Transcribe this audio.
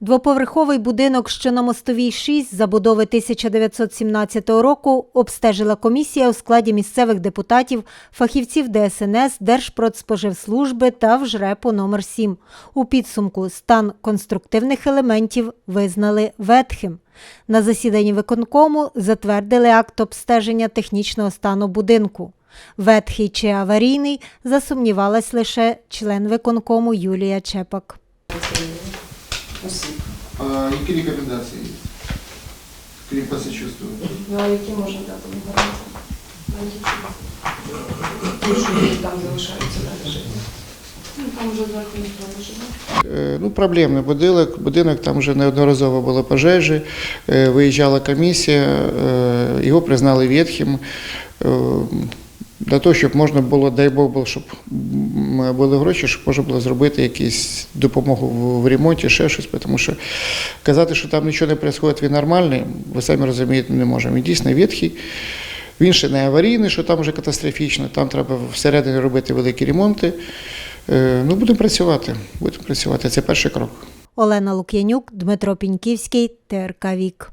Двоповерховий будинок, що на мостовій 6 забудови 1917 року, обстежила комісія у складі місцевих депутатів, фахівців ДСНС, Держпродспоживслужби та вжрепу номер 7 У підсумку стан конструктивних елементів визнали ветхим. На засіданні виконкому затвердили акт обстеження технічного стану будинку. Ветхий чи аварійний засумнівалась лише член виконкому Юлія Чепак. Осіб. А які рекомендації є? Крім посочувствувати? Ну а які можна дати гарантії? Що там залишаються далі жити? Ну, там вже ніхто не живе. Е, Ну, проблемний будинок. Будинок там вже неодноразово було пожежі, е, виїжджала комісія, е, його признали ветхим. Для того, щоб можна було, дай Бог, було, щоб були гроші, щоб можна було зробити якусь допомогу в- ремонті, ще щось, тому що казати, що там нічого не відбувається, він нормальний, ви самі розумієте, не можемо. Він дійсно ветхий. Він ще не аварійний, що там вже катастрофічно, там треба всередині робити великі ремонти. Е, Ну, будемо працювати. Будемо працювати. Це перший крок. Олена Лук'янюк, Дмитро Піньківський, ТРК Вік.